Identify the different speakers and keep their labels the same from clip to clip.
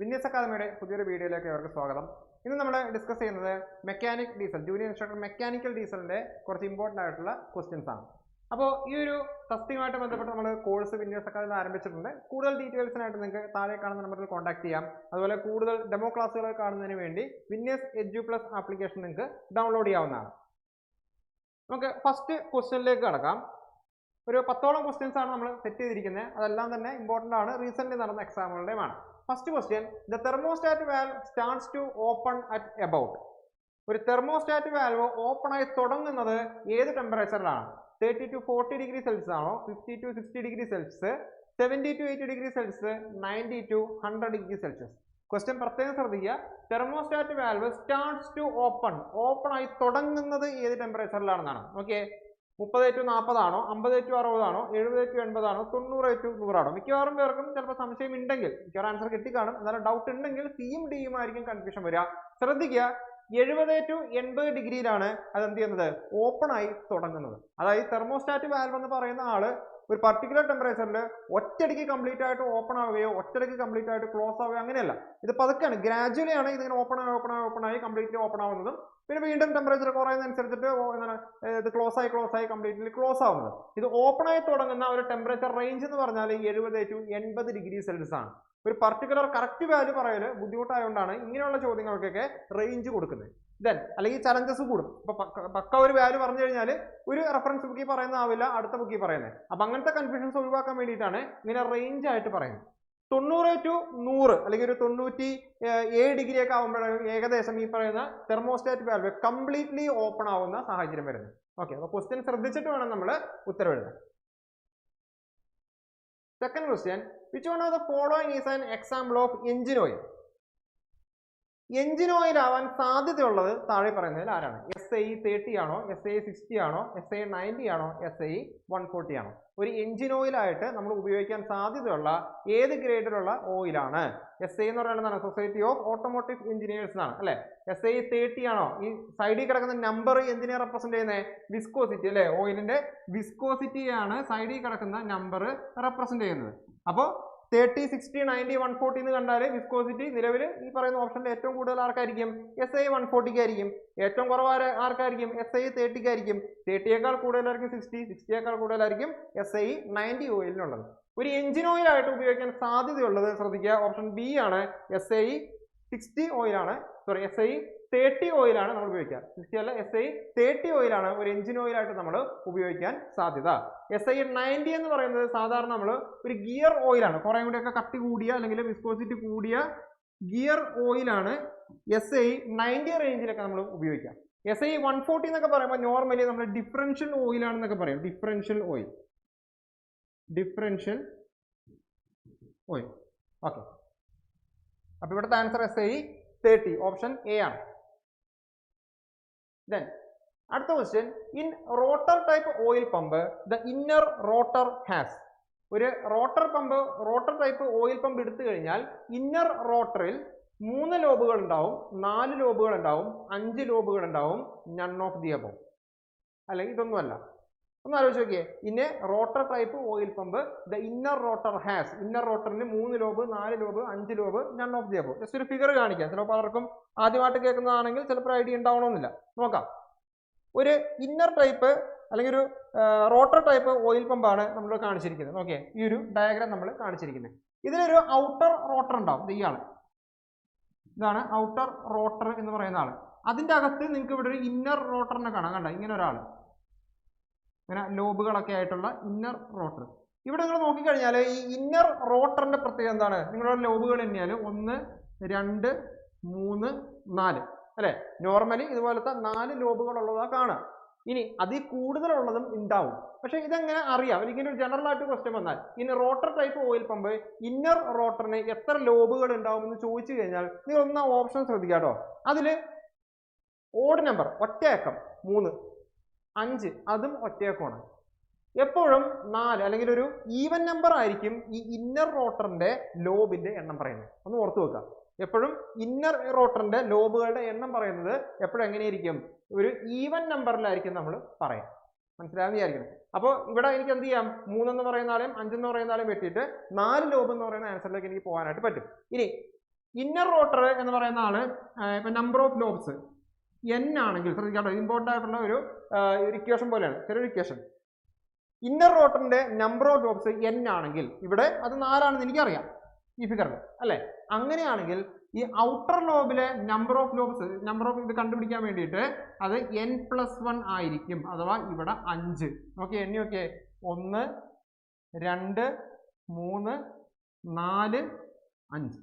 Speaker 1: വിന്യാസ് അക്കാദമിയുടെ പുതിയൊരു വീഡിയോയിലേക്ക് അവർക്ക് സ്വാഗതം. ഇന്ന് നമ്മൾ ഡിസ്കസ് ചെയ്യുന്നത് mechanic diesel junior instructor mechanical ഡീസലിന്റെ കുറച്ച് ഇമ്പോർട്ടന്റ് ആയിട്ടുള്ള ക്വസ്റ്റ്യൻസ് ആണ്. അപ്പോൾ ഈ ഒരു തസ്തിയുമായിട്ട് ബന്ധപ്പെട്ട് നമ്മൾ കോഴ്സ് വിന്യസ് അക്കാദമി ആരംഭിച്ചിട്ടുണ്ട്. കൂടുതൽ ഡീറ്റെയിൽസിനായിട്ട് നിങ്ങൾക്ക് താഴെ കാണുന്ന നമ്പറിൽ കോൺടാക്ട് ചെയ്യാം. അതുപോലെ കൂടുതൽ ഡെമോ ക്ലാസ്സുകൾ കാണുന്നതിന് വേണ്ടി വിന്യസ് എഡ്യു പ്ലസ് ആപ്ലിക്കേഷൻ നിങ്ങൾക്ക് ഡൗൺലോഡ് ചെയ്യാവുന്നതാണ്. നമുക്ക് ഫസ്റ്റ് ക്വസ്റ്റ്യനിലേക്ക് കടക്കാം. ഒരു പത്തോളം ക്വസ്റ്റ്യൻസ് ആണ് നമ്മൾ സെറ്റ് ചെയ്തിരിക്കുന്നത് അതെല്ലാം തന്നെ ഇമ്പോർട്ടന്റ് ആണ്. റീസെന്റ് നടന്ന എക്സാമുകളുടെയുമാണ് first question the thermostat valve starts to open at about ഒരു തെർമോസ്റ്റാറ്റ് വാൽവ് ഓപ്പൺ ആയി തുടങ്ങുന്നത് ഏത് ടെമ്പറേച്ചറിലാണ് thirty to forty degree Celsius ആണോ? Fifty to sixty degree Celsius seventy to eighty degree Celsius ninety to hundred degree Celsius question പ്രത്യേകം ശ്രദ്ധിക്കുക. Thermostat valve starts to open open ആയി തുടങ്ങുന്നത് ഏത് ടെമ്പറേച്ചറിലാണെന്നാണ് ഓക്കെ മുപ്പത് ടു നാൽപ്പതാണോ അമ്പത് ടു അറുപതാണോ? എഴുപത് ടു എൺപതാണോ? തൊണ്ണൂറ് ടു നൂറാണോ? മിക്കവാറും പേർക്കും ചിലപ്പോൾ സംശയം ഉണ്ടെങ്കിൽ മിക്കവാറും ആൻസർ കിട്ടിക്കാണും. എന്നാലും ഡൗട്ട് ഉണ്ടെങ്കിൽ സിയും ഡിയും ആയിരിക്കും കൺഫ്യൂഷൻ വരിക. ശ്രദ്ധിക്കുക എഴുപത് ടു എൺപത് ഡിഗ്രിയിലാണ് അത് എന്ത് ചെയ്യുന്നത്? ഓപ്പൺ ആയി തുടങ്ങുന്നത്. അതായത് തെർമോസ്റ്റാറ്റ് വാൽവ് എന്ന് പറയുന്ന ആൾ ഒരു പർട്ടിക്കുലർ ടെമ്പറേച്ചറിൽ ഒറ്റയടിക്ക് കംപ്ലീറ്റ് ആയിട്ട് ഓപ്പൺ ആവുകയോ ഒറ്റയടിക്ക് കംപ്ലീറ്റ് ആയിട്ട് ക്ലോസ് ആവുകയോ അങ്ങനെയല്ല. ഇത് പതുക്കെയാണ്. ഗ്രാജുവലി ആണ് ഇതിങ്ങനെ ഓപ്പൺ ആയി ഓപ്പൺ ആയി ഓപ്പൺ ആയി കംപ്ലീറ്റ്ലി ഓപ്പൺ ആവുന്നതും. പിന്നെ വീണ്ടും ടെമ്പറേച്ചർ കുറയുന്നതനുസരിച്ചിട്ട് എന്താണ് ഇത് ക്ലോസ് ആയി ക്ലോസ് ആയി കംപ്ലീറ്റ്ലി ക്ലോസ് ആവുന്നത്. ഇത് ഓപ്പൺ ആയി തുടങ്ങുന്ന ഒരു ടെമ്പറേച്ചർ റേഞ്ച് എന്ന് പറഞ്ഞാൽ എഴുപത് ടു എൺപത് ഡിഗ്രി സെൽഷ്യസ് ആണ്. ഒരു പർട്ടിക്കുലർ കറക്റ്റ് വാല്യൂ പറയൽ ബുദ്ധിമുട്ടായതുകൊണ്ടാണ് ഇങ്ങനെയുള്ള ചോദ്യങ്ങൾക്കൊക്കെ റേഞ്ച് കൊടുക്കുന്നത്. ദെൻ അല്ലെങ്കിൽ ചലഞ്ചസ് കൂടും. ഇപ്പൊ പക്ക ഒരു വാല്യൂ പറഞ്ഞു കഴിഞ്ഞാൽ ഒരു റെഫറൻസ് ബുക്കിൽ പറയുന്ന ആവില്ല അടുത്ത ബുക്കിൽ പറയുന്നത് അപ്പൊ അങ്ങനത്തെ കൺഫ്യൂഷൻസ് ഒഴിവാക്കാൻ വേണ്ടിയിട്ടാണ് ഇങ്ങനെ റേഞ്ച് ആയിട്ട് പറയുന്നത്. തൊണ്ണൂറ് ടു നൂറ് അല്ലെങ്കിൽ ഒരു തൊണ്ണൂറ്റി ഏഴ് ഡിഗ്രി ഒക്കെ ആകുമ്പോഴാണ് ഏകദേശം ഈ പറയുന്ന തെർമോസ്റ്റാറ്റ് വാൽവ് കംപ്ലീറ്റ്ലി ഓപ്പൺ ആവുന്ന സാഹചര്യം വരുന്നത്. ഓക്കെ അപ്പൊ ക്വസ്റ്റ്യൻ ശ്രദ്ധിച്ചിട്ട് വേണം നമ്മൾ ഉത്തരവെഴുതാൻ second question which one of the following is an example of engine oil engine oil ആവാൻ സാധ്യതയുള്ളത് താഴെ പറയുന്നതിൽ ആരാണ്? എസ് ഐ തേർട്ടി ആണോ? എസ് ഐ സിക്സ്റ്റി ആണോ? എസ് ഐ നയന്റി ആണോ? എസ് ഐ വൺ ഫോർട്ടി ആണോ? ഒരു എഞ്ചിൻ ഓയിലായിട്ട് നമ്മൾ ഉപയോഗിക്കാൻ സാധ്യതയുള്ള ഏത് ഗ്രേഡിലുള്ള ഓയിലാണ്? എസ് ഐ എന്ന് പറയുന്നത് സൊസൈറ്റി ഓഫ് ഓട്ടോമോട്ടീവ് എഞ്ചിനീയേഴ്സ് എന്നാണ് അല്ലെ? എസ് ഐ തേർട്ടി ആണോ? ഈ സൈഡിൽ കിടക്കുന്ന നമ്പർ എന്തിനെ റെപ്രസെന്റ് ചെയ്യുന്നത് വിസ്കോസിറ്റി അല്ലെ? ഓയിലിന്റെ വിസ്കോസിറ്റിയാണ് സൈഡിൽ കിടക്കുന്ന നമ്പർ റെപ്രസെന്റ് ചെയ്യുന്നത്. അപ്പോൾ thirty sixty ninety one forty എന്ന് കണ്ടാൽ വിസ്കോസിറ്റി നിലവിൽ ഈ പറയുന്ന ഓപ്ഷനിൽ ഏറ്റവും കൂടുതൽ ആർക്കായിരിക്കും? എസ് ഐ വൺ ഫോർട്ടിക്ക് ആയിരിക്കും ഏറ്റവും കുറവ് ആർക്കായിരിക്കും? എസ് ഐ തേർട്ടിക്ക് ആയിരിക്കും തേർട്ടിയേക്കാൾ കൂടുതലായിരിക്കും സിക്സ്റ്റി സിക്സ്റ്റിയേക്കാൾ കൂടുതലായിരിക്കും എസ് ഐ നയന്റി ഓയിലിനുള്ളത് ഒരു എഞ്ചിൻ ഓയിലായിട്ട് ഉപയോഗിക്കാൻ സാധ്യതയുള്ളത് ശ്രദ്ധിക്കുക. ഓപ്ഷൻ ബി ആണ് എസ് ഐ സിക്സ്റ്റി ഓയിലാണ് സോറി എസ് ഐ തേർട്ടി ഓയിലാണ് നമ്മൾ ഉപയോഗിക്കുക സിക്സ്റ്റി അല്ല എസ് ഐ തേർട്ടി ഓയിലാണ് ഒരു എഞ്ചിൻ ഓയിലായിട്ട് നമ്മൾ ഉപയോഗിക്കാൻ സാധ്യത. എസ് ഐ നയന്റി എന്ന് പറയുന്നത് സാധാരണ നമ്മൾ ഒരു ഗിയർ ഓയിലാണ് കുറേ കൂടിയൊക്കെ കട്ടി കൂടിയ അല്ലെങ്കിൽ വിസ്കോസിറ്റി കൂടിയ ഗിയർ ഓയിലാണ് എസ് ഐ നയന്റി റേഞ്ചിലൊക്കെ നമ്മൾ ഉപയോഗിക്കുക എസ് ഐ വൺ ഫോർട്ടി എന്നൊക്കെ പറയുമ്പോൾ നോർമലി നമ്മൾ ഡിഫറൻഷ്യൽ ഓയിലാണെന്നൊക്കെ പറയും. Differential oil differential oil okay അപ്പോൾ ഇവിടുത്തെ answer S I thirty option A ആണ്. ദെൻ അടുത്ത question in rotor type oil pump the inner rotor has ഒരു rotor pump rotor type oil pump എടുത്തു കഴിഞ്ഞാൽ ഇന്നർ റോട്ടറിൽ മൂന്ന് ലോബുകൾ ഉണ്ടാവും നാല് ലോബുകൾ ഉണ്ടാവും അഞ്ച് ലോബുകൾ ഉണ്ടാവും നൺ ഓഫ് ദി അബോ അല്ലെങ്കിൽ ഇതൊന്നുമല്ല. ഒന്ന് ആലോചിച്ച് നോക്കിയേ. In a rotor type oil pump the inner rotor has inner റോട്ടറിന് മൂന്ന് ലോബ് നാല് ലോബ് അഞ്ച് lobe none of the above just ഒരു ഫിഗർ കാണിക്കാം. ചിലപ്പോൾ പലർക്കും ആദ്യമായിട്ട് കേൾക്കുന്നതാണെങ്കിൽ ചിലപ്പോൾ ഐഡിയ ഉണ്ടാവണമെന്നില്ല. നോക്കാം. ഒരു ഇന്നർ ടൈപ്പ് അല്ലെങ്കിൽ ഒരു റോട്ടർ ടൈപ്പ് ഓയിൽ പമ്പാണ് നമ്മൾ കാണിച്ചിരിക്കുന്നത്. ഓക്കെ ഈ ഒരു ഡയഗ്രാം നമ്മൾ കാണിച്ചിരിക്കുന്നത്. ഇതിലൊരു ഔട്ടർ റോട്ടർ ഉണ്ടാവും. ഇയാൾ. ഇതാണ് ഔട്ടർ റോട്ടർ എന്ന് പറയുന്ന ആൾ. അതിന്റെ അകത്ത് നിങ്ങൾക്ക് ഇവിടെ ഒരു ഇന്നർ റോട്ടറിനെ കാണാം. കണ്ടോ? ഇങ്ങനെ ഒരാൾ ഇങ്ങനെ ലോബുകളൊക്കെ ആയിട്ടുള്ള ഇന്നർ റോട്ടർ ഇവിടെ നിങ്ങൾ നോക്കിക്കഴിഞ്ഞാൽ ഈ ഇന്നർ റോട്ടറിന്റെ പ്രത്യേകത എന്താണ്? നിങ്ങളുടെ ലോബുകൾ തന്നെയാൽ ഒന്ന് രണ്ട് മൂന്ന് നാല്. അല്ലേ? നോർമലി ഇതുപോലത്തെ നാല് ലോബുകളുള്ളതാണ് കാണുക. കാണാം ഇനി അതിൽ കൂടുതലുള്ളതും ഉണ്ടാവും. പക്ഷേ ഇതെങ്ങനെ അറിയാം? ഇങ്ങനെ ഒരു ജനറൽ ആയിട്ട് ക്വസ്റ്റ്യൻ വന്നാൽ ഇനി rotor type oil pump inner റോട്ടറിന് എത്ര ലോബുകൾ ഉണ്ടാവും എന്ന് ചോദിച്ചു കഴിഞ്ഞാൽ നിങ്ങൾ ഒന്ന് ഓപ്ഷൻ ശ്രദ്ധിക്കുക കേട്ടോ അതിൽ ഓഡ് നമ്പർ ഒറ്റയക്കം മൂന്ന്. അഞ്ച്. അതും ഒറ്റയക്കമാണ് എപ്പോഴും നാല് അല്ലെങ്കിൽ ഒരു ഈവൻ നമ്പർ ആയിരിക്കും ഈ ഇന്നർ റോട്ടറിന്റെ ലോബിന്റെ എണ്ണം പറയുന്നത്. ഒന്ന് ഓർത്തു വെക്കുക. എപ്പോഴും ഇന്നർ റോട്ടറിന്റെ ലോബുകളുടെ എണ്ണം പറയുന്നത് എപ്പോഴും എങ്ങനെയായിരിക്കും? ഒരു ഈവൻ നമ്പറിലായിരിക്കും നമ്മൾ പറയാം. മനസ്സിലായെന്ന് വിചാരിക്കണം അപ്പോൾ ഇവിടെ എനിക്ക് എന്ത് ചെയ്യാം? മൂന്നെന്ന് പറയുന്ന ആളെയും അഞ്ചെന്ന് പറയുന്ന ആളെയും വെട്ടിയിട്ട് നാല് ലോബ് എന്ന് പറയുന്ന ആൻസറിലേക്ക് എനിക്ക് പോകാനായിട്ട് പറ്റും. ഇനി ഇന്നർ റോട്ടർ എന്ന് പറയുന്ന ആൾ ഇപ്പൊ നമ്പർ ഓഫ് ലോബ്സ് എൻ ആണെങ്കിൽ ശ്രദ്ധിക്കാട്ടോ ഇമ്പോർട്ടന്റ് ആയിട്ടുള്ള ഒരു ഒരു ഇക്വേഷൻ പോലെയാണ് ചെറിയൊരു ഇക്വേഷൻ ഇന്നർ റോട്ടറിന്റെ നമ്പർ ഓഫ് ലോബ്സ് എൻ ആണെങ്കിൽ ഇവിടെ അത് നാലാണെന്ന് എനിക്കറിയാം ഈ ഫിഗറിൽ അല്ലേ? അങ്ങനെയാണെങ്കിൽ ഈ outer ലോബിലെ number of lobes number of ഇത് കണ്ടുപിടിക്കാൻ വേണ്ടിയിട്ട് അത് എൻ പ്ലസ് വൺ ആയിരിക്കും അഥവാ ഇവിടെ അഞ്ച്. ഓക്കെ എണ്ണി ഓക്കെ ഒന്ന് രണ്ട് മൂന്ന് നാല് അഞ്ച്.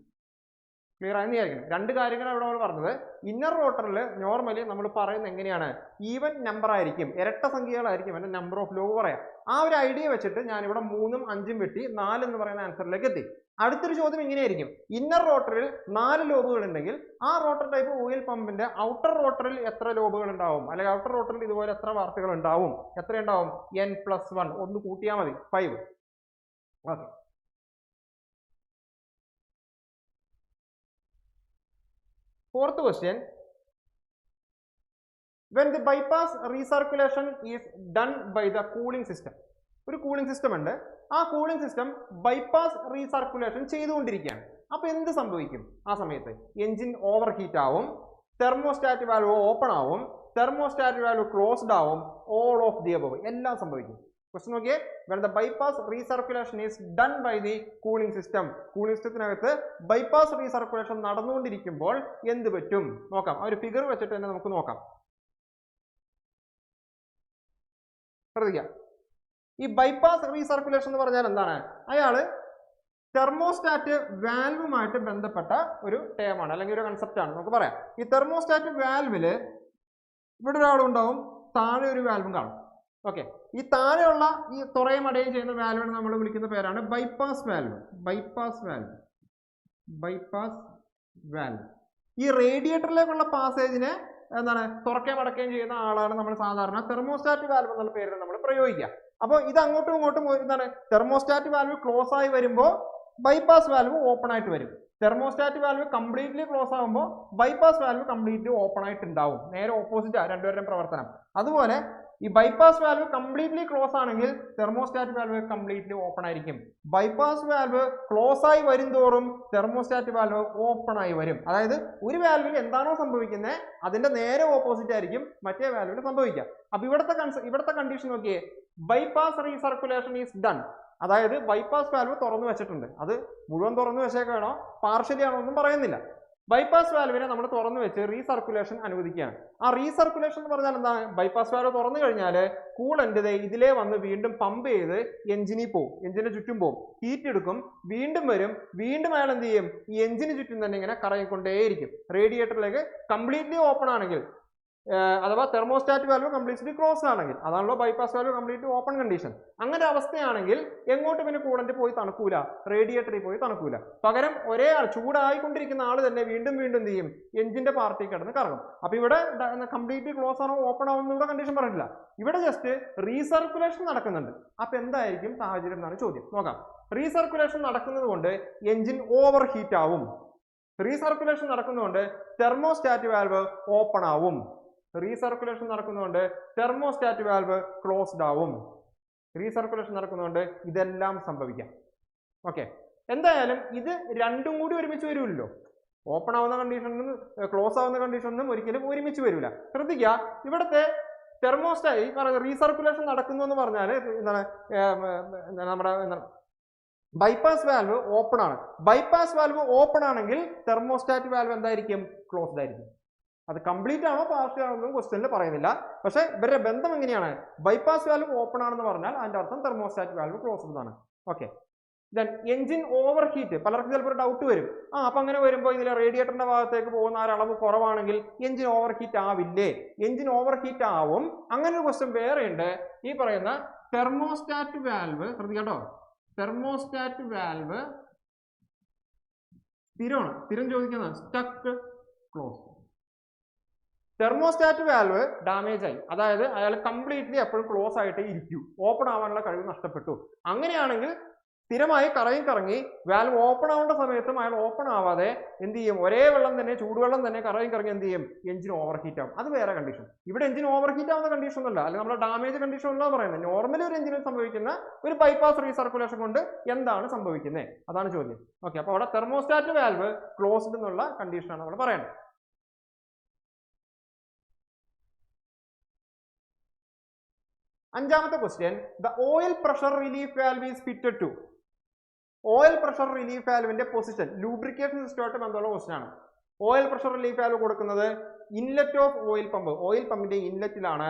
Speaker 1: ക്ലിയർ ആയെന്ന് വിചാരിക്കണം രണ്ട് കാര്യങ്ങൾ ഇവിടെ നമ്മൾ പറഞ്ഞത്. ഇന്നർ റോട്ടറിൽ നോർമലി നമ്മൾ പറയുന്നത് എങ്ങനെയാണ്? ഈവൻ നമ്പർ ആയിരിക്കും. ഇരട്ട സംഖ്യകളായിരിക്കും എന്റെ നമ്പർ ഓഫ് ലോഗ് പറയാം. ആ ഒരു ഐഡിയ വെച്ചിട്ട് ഞാൻ ഇവിടെ മൂന്നും അഞ്ചും വെട്ടി നാല് എന്ന് പറയുന്ന ആൻസറിലേക്ക് എത്തി. അടുത്തൊരു ചോദ്യം ഇങ്ങനെയായിരിക്കും. ഇന്നർ റോട്ടറിൽ നാല് ലോബുകൾ ഉണ്ടെങ്കിൽ ആ റോട്ടർ ടൈപ്പ് ഓയിൽ പമ്പിന്റെ ഔട്ടർ റോട്ടറിൽ എത്ര ലോബുകൾ ഉണ്ടാവും? അല്ലെങ്കിൽ ഔട്ടർ റോട്ടറിൽ ഇതുപോലെ എത്ര വാർത്തകൾ ഉണ്ടാവും? എത്ര ഉണ്ടാവും എൻ പ്ലസ് വൺ ഒന്ന് കൂട്ടിയാൽ മതി. Five okay fourth question when the bypass recirculation is done by the cooling system. ഒരു കൂളിംഗ് സിസ്റ്റം ഉണ്ട്. ആ കൂളിംഗ് സിസ്റ്റം ബൈപ്പാസ് റീസർക്കുലേഷൻ ചെയ്തുകൊണ്ടിരിക്കുകയാണ്. അപ്പോൾ എന്ത് സംഭവിക്കും? ആ സമയത്ത് എഞ്ചിൻ ഓവർ ഹീറ്റ് ആവും. തെർമോസ്റ്റാറ്റ് വാൽവ് ഓപ്പൺ ആവും. തെർമോസ്റ്റാറ്റ് വാൽവ് ക്ലോസ്ഡ് ആവും. ഓൾ ഓഫ് ദി അബവ് എല്ലാം സംഭവിക്കും. ക്വസ്റ്റൻ നോക്കിയേ. When the bypass recirculation is done by the cooling system. Cooling സിസ്റ്റത്തിനകത്ത് bypass recirculation നടന്നുകൊണ്ടിരിക്കുമ്പോൾ എന്ത് പറ്റും? നോക്കാം. ആ ഒരു ഫിഗർ വെച്ചിട്ട് തന്നെ നമുക്ക് നോക്കാം. ശ്രദ്ധിക്കാം. ഈ ബൈപ്പാസ് റീസർക്കുലേഷൻ എന്ന് പറഞ്ഞാൽ എന്താണ്? അയാൾ തെർമോസ്റ്റാറ്റ് വാൽവുമായിട്ട് ബന്ധപ്പെട്ട ഒരു ടേമാണ് അല്ലെങ്കിൽ ഒരു കൺസെപ്റ്റ് ആണ്. നമുക്ക് പറയാം. ഈ തെർമോസ്റ്റാറ്റ് വാൽവിൽ ഇവിടെ ഒരാളുണ്ടാവും താഴെ ഒരു വാൽവും കാണും. ഓക്കെ ഈ താഴെയുള്ള ഈ തുറയും അടയും ചെയ്യുന്ന വാൽവിനെ നമ്മൾ വിളിക്കുന്ന പേരാണ് bypass valve bypass valve bypass valve ഈ റേഡിയേറ്ററിലേക്കുള്ള പാസേജിനെ എന്താണ്? തുറക്കുകയും അടക്കുകയും ചെയ്യുന്ന ആളാണ് നമ്മൾ സാധാരണ തെർമോസ്റ്റാറ്റ് വാൽവ് എന്നുള്ള പേരിൽ നമ്മൾ പ്രയോഗിക്കുക. അപ്പോൾ ഇത് അങ്ങോട്ടും ഇങ്ങോട്ടും എന്താണ്? തെർമോസ്റ്റാറ്റ് വാൽവ് ക്ലോസ് ആയി വരുമ്പോൾ ബൈപ്പാസ് വാൽവ് ഓപ്പൺ ആയിട്ട് വരും. തെർമോസ്റ്റാറ്റ് വാൽവ് കംപ്ലീറ്റ്ലി ക്ലോസ് ആകുമ്പോൾ ബൈപ്പാസ് വാൽവ് കംപ്ലീറ്റ്ലി ഓപ്പൺ ആയിട്ട് ഉണ്ടാവും നേരെ ഓപ്പോസിറ്റ് ആ രണ്ടുപേരുടെയും പ്രവർത്തനം. അതുപോലെ ഈ ബൈപ്പാസ് വാൽവ് കംപ്ലീറ്റ്ലി ക്ലോസ് ആണെങ്കിൽ തെർമോസ്റ്റാറ്റ് വാൽവ് കംപ്ലീറ്റ്ലി ഓപ്പൺ ആയിരിക്കും. ബൈപ്പാസ് വാൽവ് ക്ലോസ് ആയി വരും തോറും തെർമോസ്റ്റാറ്റ് വാൽവ് ഓപ്പൺ ആയി വരും. അതായത് ഒരു വാൽവിൽ എന്താണോ സംഭവിക്കുന്നത് അതിന്റെ നേരെ ഓപ്പോസിറ്റ് ആയിരിക്കും മറ്റേ വാൽവിൽ സംഭവിക്കുക അപ്പൊ ഇവിടുത്തെ ഇവിടുത്തെ കണ്ടീഷൻ നോക്കിയേ ബൈപ്പാസ് റീസർക്കുലേഷൻ ഈസ് ഡൺ അതായത് ബൈപ്പാസ് വാൽവ് തുറന്നു വെച്ചിട്ടുണ്ട്. അത് മുഴുവൻ തുറന്നു വെച്ചേക്കാണോ? പാർഷ്യലി ആണോ ഒന്നും പറയുന്നില്ല. ബൈപ്പാസ് വാൽവിനെ നമ്മൾ തുറന്നു വെച്ച് റീസർക്കുലേഷൻ അനുവദിക്കുകയാണ്. ആ റീസർക്കുലേഷൻ എന്ന് പറഞ്ഞാൽ എന്താണ്? ബൈപ്പാസ് വാൽവ് തുറന്നു കഴിഞ്ഞാൽ കൂളന്റ് ദേ ഇതിലേ വന്ന് വീണ്ടും പമ്പ് ചെയ്ത് എഞ്ചിനിൽ പോവും. എഞ്ചിന് ചുറ്റും പോവും. ഹീറ്റ് എടുക്കും. വീണ്ടും വരും. വീണ്ടും അയാൾ എന്ത് ചെയ്യും? ഈ എഞ്ചിന് ചുറ്റും തന്നെ ഇങ്ങനെ കറങ്ങിക്കൊണ്ടേയിരിക്കും. റേഡിയേറ്ററിലേക്ക് കംപ്ലീറ്റ്ലി ഓപ്പൺ ആണെങ്കിൽ അഥവാ തെർമോസ്റ്റാറ്റ് വാൽവ് കംപ്ലീറ്റ്ലി ക്ലോസ് ആണെങ്കിൽ അതാണല്ലോ bypass valve complete open condition അങ്ങനെ അവസ്ഥയാണെങ്കിൽ എങ്ങോട്ട് പിന്നെ കൂളന്റ് പോയി തണുക്കൂല? റേഡിയേറ്ററിൽ പോയി തണുക്കൂല. പകരം ഒരേ ആൾ ചൂടായിക്കൊണ്ടിരിക്കുന്ന ആൾ തന്നെ വീണ്ടും വീണ്ടും എന്ത് ചെയ്യും? എഞ്ചിന്റെ പാർട്ടി കിടന്ന് കറങ്ങും. അപ്പൊ ഇവിടെ കംപ്ലീറ്റ്ലി ക്ലോസ് ആണോ ഓപ്പൺ ആവുന്ന ഇവിടെ കണ്ടീഷൻ പറഞ്ഞില്ല ഇവിടെ ജസ്റ്റ് റീസർക്കുലേഷൻ നടക്കുന്നുണ്ട്. അപ്പൊ എന്തായിരിക്കും സാഹചര്യം എന്നാണ് ചോദ്യം. നോക്കാം. റീസർക്കുലേഷൻ നടക്കുന്നത് കൊണ്ട് എഞ്ചിൻ ഓവർ ഹീറ്റ് ആവും റീസർക്കുലേഷൻ നടക്കുന്നതുകൊണ്ട് തെർമോസ്റ്റാറ്റ് വാൽവ് ഓപ്പൺ ആവും. റീസർക്കുലേഷൻ നടക്കുന്നതുകൊണ്ട് തെർമോസ്റ്റാറ്റ് വാൽവ് ക്ലോസ്ഡ് ആവും. റീസർക്കുലേഷൻ നടക്കുന്നതുകൊണ്ട് ഇതെല്ലാം സംഭവിക്കാം. ഓക്കെ എന്തായാലും ഇത് രണ്ടും കൂടി ഒരുമിച്ച് വരുമല്ലോ. ഓപ്പൺ ആവുന്ന കണ്ടീഷനും ക്ലോസ് ആവുന്ന കണ്ടീഷനും ഒരിക്കലും ഒരുമിച്ച് വരില്ല. ശ്രദ്ധിക്കുക ഇവിടുത്തെ തെർമോസ്റ്റാ ഈ പറഞ്ഞ റീസർക്കുലേഷൻ നടക്കുന്നു എന്ന് പറഞ്ഞാൽ എന്താണ് നമ്മുടെ എന്താണ് ബൈപ്പാസ് വാൽവ് ഓപ്പൺ ആണ്. ബൈപ്പാസ് വാൽവ് ഓപ്പൺ ആണെങ്കിൽ തെർമോസ്റ്റാറ്റ് വാൽവ് എന്തായിരിക്കും? ക്ലോസ്ഡ് ആയിരിക്കും. അത് കംപ്ലീറ്റ് ആണോ പാർഷ്യൽ ആണോ എന്നും ക്വസ്റ്റ്യനിൽ പറയുന്നില്ല. പക്ഷേ ഇവരുടെ ബന്ധം എങ്ങനെയാണ്? ബൈപ്പാസ് വാൽവ് ഓപ്പൺ ആണെന്ന് പറഞ്ഞാൽ അതിന്റെ അർത്ഥം തെർമോസ്റ്റാറ്റ് വാൽവ് ക്ലോസ്ഡ് ആണ് okay then engine overheat പലർക്കും ചിലപ്പോൾ ഒരു ഡൗട്ട് വരും. ആ അപ്പൊ അങ്ങനെ വരുമ്പോൾ ഇതിലെ റേഡിയേറ്ററിന്റെ ഭാഗത്തേക്ക് പോകുന്ന ആ ഒരു അളവ് കുറവാണെങ്കിൽ എഞ്ചിൻ ഓവർ ഹീറ്റ് ആവില്ലേ? എഞ്ചിൻ ഓവർ ഹീറ്റ് ആവും. അങ്ങനെ ഒരു ക്വസ്റ്റ്യൻ വേറെ ഉണ്ട്. ഈ പറയുന്ന തെർമോസ്റ്റാറ്റ് വാൽവ് ശ്രദ്ധിക്കട്ടോ തെർമോസ്റ്റാറ്റ് വാൽവ് സ്ഥിരമാണ്. സ്ഥിരം ചോദിക്കുന്നത് stuck close thermostat valve damage ആയി. അതായത് അയാൾ കംപ്ലീറ്റ്ലി എപ്പോഴും ക്ലോസ് ആയിട്ട് ഇരിക്കൂ. ഓപ്പൺ ആവാനുള്ള കഴിവ് നഷ്ടപ്പെട്ടു. അങ്ങനെയാണെങ്കിൽ സ്ഥിരമായി കറങ്ങി കറങ്ങി വാൽവ് ഓപ്പൺ ആവേണ്ട സമയത്തും അയാൾ ഓപ്പൺ ആവാതെ എന്ത് ചെയ്യും? ഒരേ വെള്ളം തന്നെ ചൂടുവെള്ളം തന്നെ കറങ്ങി കറങ്ങി എന്ത് ചെയ്യും? എഞ്ചിൻ ഓവർ ഹീറ്റ് ആവും. അത് വേറെ കണ്ടീഷൻ ഇവിടെ എഞ്ചിൻ ഓവർ ഹീറ്റ് ആവുന്ന കണ്ടീഷൻ ഒന്നുമല്ല. അല്ലെങ്കിൽ നമ്മുടെ ഡാമേജ് കണ്ടീഷൻ അല്ല പറയുന്നത് നോർമലി ഒരു എഞ്ചിനിൽ സംഭവിക്കുന്ന ഒരു ബൈപ്പാസ് റീസർക്കുലേഷൻ കൊണ്ട് എന്താണ് സംഭവിക്കുന്നത്? അതാണ് ചോദ്യം. ഓക്കെ അപ്പോൾ അവിടെ തെർമോസ്റ്റാറ്റ് വാൽവ് ക്ലോസ്ഡ് എന്നുള്ള കണ്ടീഷനാണ് നമ്മൾ പറയുന്നത് അഞ്ചാമത്തെ question the oil pressure relief valve is fitted to oil pressure relief വാൽവിന്റെ position lubrication സിസ്റ്റമായിട്ട് ബന്ധമുള്ള ക്വസ്റ്റ്യൻ ആണ്. ഓയിൽ പ്രഷർ റിലീഫ് വാൽവ് കൊടുക്കുന്നത് inlet of oil pump oil പമ്പിന്റെ ഇൻലെറ്റിലാണ്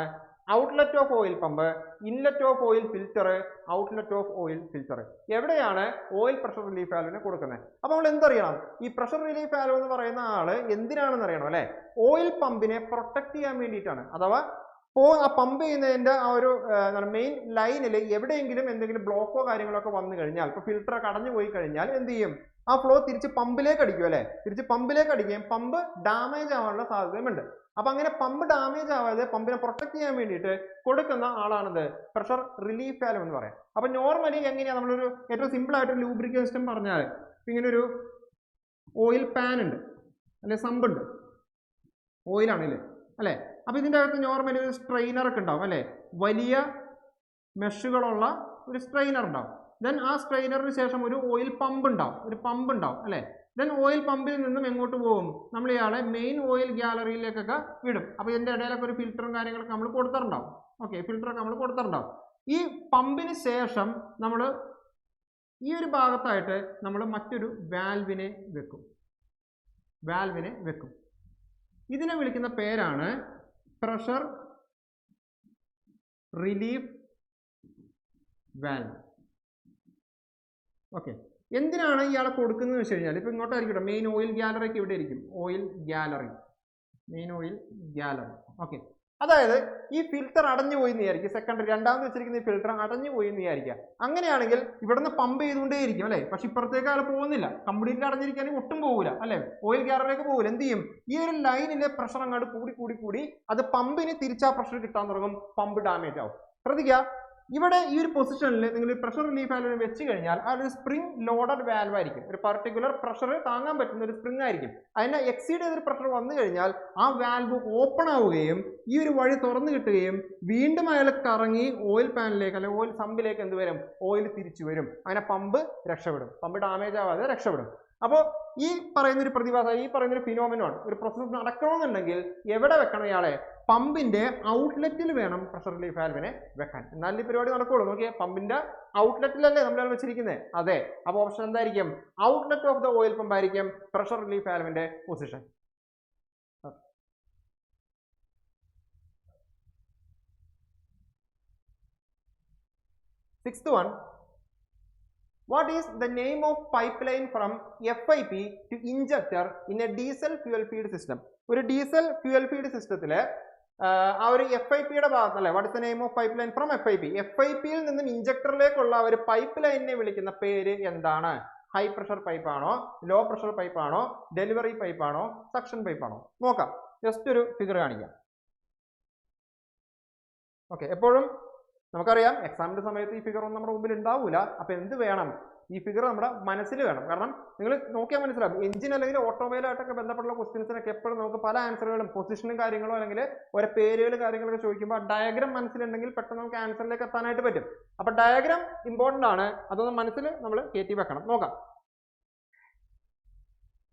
Speaker 1: outlet of oil pump inlet of oil filter outlet of oil filter എവിടെയാണ് oil pressure relief വാൽവിനെ കൊടുക്കുന്നത്? അപ്പോൾ നമ്മൾ എന്തറിയണം? ഈ പ്രഷർ റിലീഫ് വാൽവ് എന്ന് പറയുന്ന ആൾ എന്തിനാണെന്ന് അറിയണം അല്ലെ? ഓയിൽ പമ്പിനെ പ്രൊട്ടക്ട് ചെയ്യാൻ വേണ്ടിയിട്ടാണ്. അഥവാ പോ ആ പമ്പ് ചെയ്യുന്നതിന്റെ ആ ഒരു മെയിൻ ലൈനിൽ എവിടെയെങ്കിലും എന്തെങ്കിലും ബ്ലോക്കോ കാര്യങ്ങളൊക്കെ വന്നു കഴിഞ്ഞാൽ ഇപ്പോൾ ഫിൽട്ടർ കടഞ്ഞു പോയി കഴിഞ്ഞാൽ എന്ത് ചെയ്യും? ആ ഫ്ലോ തിരിച്ച് പമ്പിലേക്ക് അടിക്കും അല്ലേ? തിരിച്ച് പമ്പിലേക്ക് അടിക്കുകയും പമ്പ് ഡാമേജ് ആവാനുള്ള സാധ്യതയുമുണ്ട് അപ്പം അങ്ങനെ പമ്പ് ഡാമേജ് ആവാതെ പമ്പിനെ പ്രൊട്ടക്ട് ചെയ്യാൻ വേണ്ടിയിട്ട് കൊടുക്കുന്ന ആളാണത് പ്രഷർ റിലീഫ് വാൽവ് എന്ന് പറയാം. അപ്പം നോർമലി എങ്ങനെയാണ് നമ്മളൊരു ഏറ്റവും സിമ്പിൾ ആയിട്ട് ലൂബ്രിക്കേഷൻ സിസ്റ്റം പറഞ്ഞാൽ ഇങ്ങനെ ഒരു ഓയിൽ പാൻ ഉണ്ട്. അല്ലെ സമ്പുണ്ട് ഓയിലാണല്ലേ അല്ലേ? അപ്പോൾ ഇതിന്റെ അകത്ത് നോർമലി ഒരു സ്ട്രെയിനർ ഒക്കെ ഉണ്ടാവും അല്ലേ? വലിയ മെഷുകളുള്ള ഒരു സ്ട്രെയിനർ ഉണ്ടാവും. ദെൻ ആ സ്ട്രെയിനറിന് ശേഷം ഒരു ഓയിൽ പമ്പ് ഉണ്ടാവും. ഒരു പമ്പ് ഉണ്ടാവും അല്ലേ? ദെൻ ഓയിൽ പമ്പിൽ നിന്നും എങ്ങോട്ട് പോകും? നമ്മൾ ഇയാളെ മെയിൻ ഓയിൽ ഗ്യാലറിയിലേക്കൊക്കെ വിടും. അപ്പോൾ ഇതിന്റെ ഇടയിലൊക്കെ ഒരു ഫിൽറ്ററും കാര്യങ്ങളൊക്കെ നമ്മൾ കൊടുത്തിട്ടുണ്ടാവും. ഓക്കെ ഫിൽറ്ററൊക്കെ നമ്മൾ കൊടുത്തിട്ടുണ്ടാവും. ഈ പമ്പിന് ശേഷം നമ്മൾ ഈ ഒരു ഭാഗത്തായിട്ട് നമ്മൾ മറ്റൊരു വാൽവിനെ വെക്കും. വാൽവിനെ വെക്കും. ഇതിനെ വിളിക്കുന്ന പേരാണ് പ്രഷർ റിലീഫ് വാൽവ് ഓക്കെ എന്തിനാണ് ഇയാളെ കൊടുക്കുന്നത് വെച്ച് കഴിഞ്ഞാൽ ഇപ്പൊ ഇങ്ങോട്ടായിരിക്കും മെയിൻ ഓയിൽ ഗ്യാലറിക്ക് ഇവിടെ ഇരിക്കും oil gallery main oil gallery okay അതായത് ഈ ഫിൽറ്റർ അടഞ്ഞു പോയി എന്ന് വിചാരിക്കുക സെക്കൻഡറി രണ്ടാമത് വെച്ചിരിക്കുന്ന ഈ ഫിൽറ്റർ അടഞ്ഞു പോയി എന്ന് വിചാരിക്കുക അങ്ങനെയാണെങ്കിൽ ഇവിടുന്ന് പമ്പ് ചെയ്തുകൊണ്ടേയിരിക്കും അല്ലേ? പക്ഷെ ഇപ്പുറത്തേക്ക് അയാൾ പോകുന്നില്ല. കംപ്ലീറ്റ്ലി അടഞ്ഞിരിക്കുകയാണെങ്കിൽ ഒട്ടും പോകില്ല അല്ലേ? ഓയിൽ ക്യാരറിലേക്ക് പോകില്ല എന്ത് ചെയ്യും? ഈ ഒരു ലൈനിലെ പ്രഷർ അങ്ങോട്ട് കൂടി കൂടി കൂടി അത് പമ്പിന് തിരിച്ചാ പ്രഷർ കിട്ടാൻ തുടങ്ങും. പമ്പ് ഡാമേജ് ആവും. ശ്രദ്ധിക്കുക ഇവിടെ ഈ ഒരു പൊസിഷനിൽ നിങ്ങൾ ഈ പ്രഷർ റിലീഫ് വാൽവിനെ വെച്ച് കഴിഞ്ഞാൽ ആ ഒരു സ്പ്രിംഗ് ലോഡഡ് വാൽവ് ആയിരിക്കും. ഒരു പർട്ടിക്കുലർ പ്രഷർ താങ്ങാൻ പറ്റുന്ന ഒരു സ്പ്രിംഗ് ആയിരിക്കും. അതിനെ എക്സീഡ് ചെയ്തൊരു പ്രഷർ വന്നു കഴിഞ്ഞാൽ ആ വാൽവ് ഓപ്പൺ ആവുകയും ഈ ഒരു വഴി തുറന്നു കിട്ടുകയും വീണ്ടും അയാൾ കറങ്ങി ഓയിൽ പാനിലേക്ക് അല്ലെങ്കിൽ ഓയിൽ സമ്പിലേക്ക് എന്ത് വരും? ഓയിൽ തിരിച്ചു വരും. അങ്ങനെ പമ്പ് രക്ഷപ്പെടും. പമ്പ് ഡാമേജ് ആവാതെ രക്ഷപ്പെടും. അപ്പോൾ ഈ പറയുന്നൊരു പ്രതിഭാസം ഈ പറയുന്നൊരു ഫിനോമിനോൺ ഒരു പ്രോസസ്സ് നടക്കണമെന്നുണ്ടെങ്കിൽ എവിടെ വെക്കണം ഇയാളെ? പമ്പിന്റെ ഔട്ട്ലെറ്റിൽ വേണം പ്രഷർ റിലീഫ് വാൽവിനെ വെക്കാൻ. എന്നാലും ഈ പരിപാടി നടക്കുള്ളൂ. നോക്കിയേ പമ്പിന്റെ ഔട്ട്ലെറ്റിലല്ലേ നമ്മൾ വെച്ചിരിക്കുന്നത് അതെ. അപ്പോൾ ഓപ്ഷൻ എന്തായിരിക്കും? Outlet of the oil pump ആയിരിക്കും pressure relief വാൽവിന്റെ position sixth one what is the name of pipeline from FIP to injector in a diesel fuel feed system? ഒരു ഡീസൽ ഫ്യൂൽ ഫീഡ് സിസ്റ്റത്തിൽ ആ ഒരു എഫ് ഐ പിയുടെ ഭാഗത്ത് അല്ലെ what is the name of pipe line from F I P F I പിയിൽ നിന്നും ഇഞ്ചക്ടറിലേക്കുള്ള ഒരു പൈപ്പ് ലൈനിനെ വിളിക്കുന്ന പേര് എന്താണ്? ഹൈ പ്രഷർ പൈപ്പ് ആണോ ലോ പ്രഷർ പൈപ്പ് ആണോ ഡെലിവറി പൈപ്പ് ആണോ സക്ഷൻ പൈപ്പ് ആണോ? നോക്കാം ജസ്റ്റ് ഒരു ഫിഗർ കാണിക്കാം. ഓക്കെ എപ്പോഴും നമുക്കറിയാം എക്സാമിന്റെ സമയത്ത് ഈ ഫിഗർ ഒന്നും നമ്മുടെ മുമ്പിൽ ഉണ്ടാവില്ല അപ്പോൾ എന്ത് വേണം? ഈ ഫിഗർ നമ്മുടെ മനസ്സിൽ വേണം. കാരണം നിങ്ങൾ നോക്കിയാൽ മനസ്സിലാവും. എഞ്ചിൻ അല്ലെങ്കിൽ ഓട്ടോമൊബൈലായിട്ടൊക്കെ ബന്ധപ്പെട്ടുള്ള ക്വസ്റ്റ്യൻസിനൊക്കെ എപ്പോഴും നമുക്ക് പല ആൻസറുകളും പൊസിഷനും കാര്യങ്ങളോ അല്ലെങ്കിൽ ഓരോ പേരുകൾ കാര്യങ്ങളൊക്കെ ചോദിക്കുമ്പോൾ ഡയഗ്രാം മനസ്സിലുണ്ടെങ്കിൽ പെട്ടെന്ന് നമുക്ക് ആൻസറിലേക്ക് എത്താനായിട്ട് പറ്റും. അപ്പോൾ ഡയഗ്രാം ഇമ്പോർട്ടന്റ് ആണ്. അതൊന്ന് മനസ്സിൽ നമ്മൾ കയറ്റി വെക്കണം. നോക്കാം.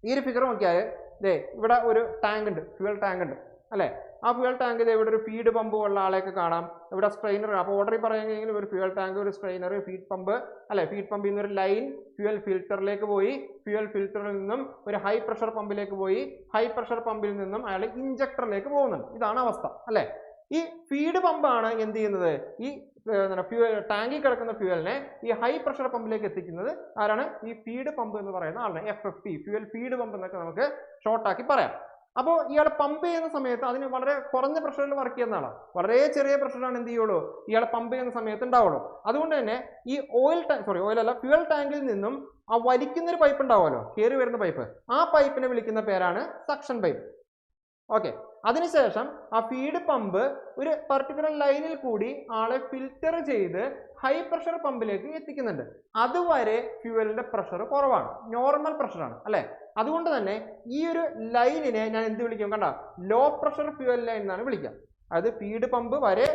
Speaker 1: ഈ ഒരു ഫിഗർ നോക്കിയാൽ ദേ ഇവിടെ ഒരു ടാങ്ക് ഉണ്ട്. ഫ്യൂൽ ടാങ്ക് ഉണ്ട്. അല്ലേ? ആ ഫ്യൂൽ ടാങ്കിൽ ഇവിടെ ഒരു ഫീഡ് പമ്പ് ഉള്ള ആളെയൊക്കെ കാണാം. ഇവിടെ സ്ട്രെയിനർ അപ്പോൾ ഓർഡറിൽ പറയുകയാണെങ്കിൽ ഒരു ഫ്യൂൽ ടാങ്ക് ഒരു സ്ട്രെയിനർ ഫീഡ് പമ്പ് അല്ലെ? ഫീഡ് പമ്പിൽ നിന്ന് ഒരു ലൈൻ ഫ്യൂൽ ഫിൽറ്ററിലേക്ക് പോയി. ഫ്യൂൽ ഫിൽറ്ററിൽ നിന്നും ഒരു ഹൈ പ്രഷർ പമ്പിലേക്ക് പോയി. ഹൈ പ്രഷർ പമ്പിൽ നിന്നും അയാൾ ഇഞ്ചക്ടറിലേക്ക് പോകുന്നുണ്ട്. ഇതാണ് അവസ്ഥ. അല്ലേ? ഈ ഫീഡ് പമ്പാണ് എന്ത് ചെയ്യുന്നത്? ഈ ഫ്യൂൽ ടാങ്കിൽ കിടക്കുന്ന ഫ്യൂവലിനെ ഈ ഹൈ പ്രഷർ പമ്പിലേക്ക് എത്തിക്കുന്നത് ആരാണ്? ഈ ഫീഡ് പമ്പ് എന്ന് പറയുന്ന ആളാണ് F F P fuel feed pump എന്നൊക്കെ നമുക്ക് ഷോർട്ടാക്കി പറയാം. അപ്പോൾ ഇയാൾ പമ്പ് ചെയ്യുന്ന സമയത്ത് അതിന് വളരെ കുറഞ്ഞ പ്രഷറിൽ വർക്ക് ചെയ്യുന്ന ആളാണ് വളരെ ചെറിയ പ്രഷറാണ് എന്ത് ചെയ്യുള്ളൂ? ഇയാൾ പമ്പ് ചെയ്യുന്ന സമയത്ത് ഉണ്ടാവുള്ളൂ. അതുകൊണ്ട് തന്നെ ഈ ഓയിൽ ടാങ്ക് സോറി ഓയിൽ അല്ല ഫ്യൂൽ ടാങ്കിൽ നിന്നും ആ വലിക്കുന്നൊരു പൈപ്പ് ഉണ്ടാവുമല്ലോ? കയറി വരുന്ന പൈപ്പ് ആ പൈപ്പിനെ വിളിക്കുന്ന പേരാണ് സക്ഷൻ പൈപ്പ് ഓക്കെ അതിനുശേഷം ആ ഫീഡ് പമ്പ് ഒരു പർട്ടിക്കുലർ ലൈനിൽ കൂടി ആളെ ഫിൽറ്റർ ചെയ്ത് ഹൈ പ്രഷർ പമ്പിലേക്ക് എത്തിക്കുന്നുണ്ട്. അതുവരെ ഫ്യൂവലിന്റെ പ്രഷർ കുറവാണ്. നോർമൽ പ്രഷറാണ് അല്ലെ? അതുകൊണ്ട് തന്നെ ഈ ഒരു ലൈനിനെ ഞാൻ എന്ത് വിളിക്കും? കണ്ട? ലോ പ്രഷർ ഫ്യൂവൽ ലൈൻ എന്നാണ് വിളിക്കുക. അതായത് ഫീഡ് പമ്പ് വരെ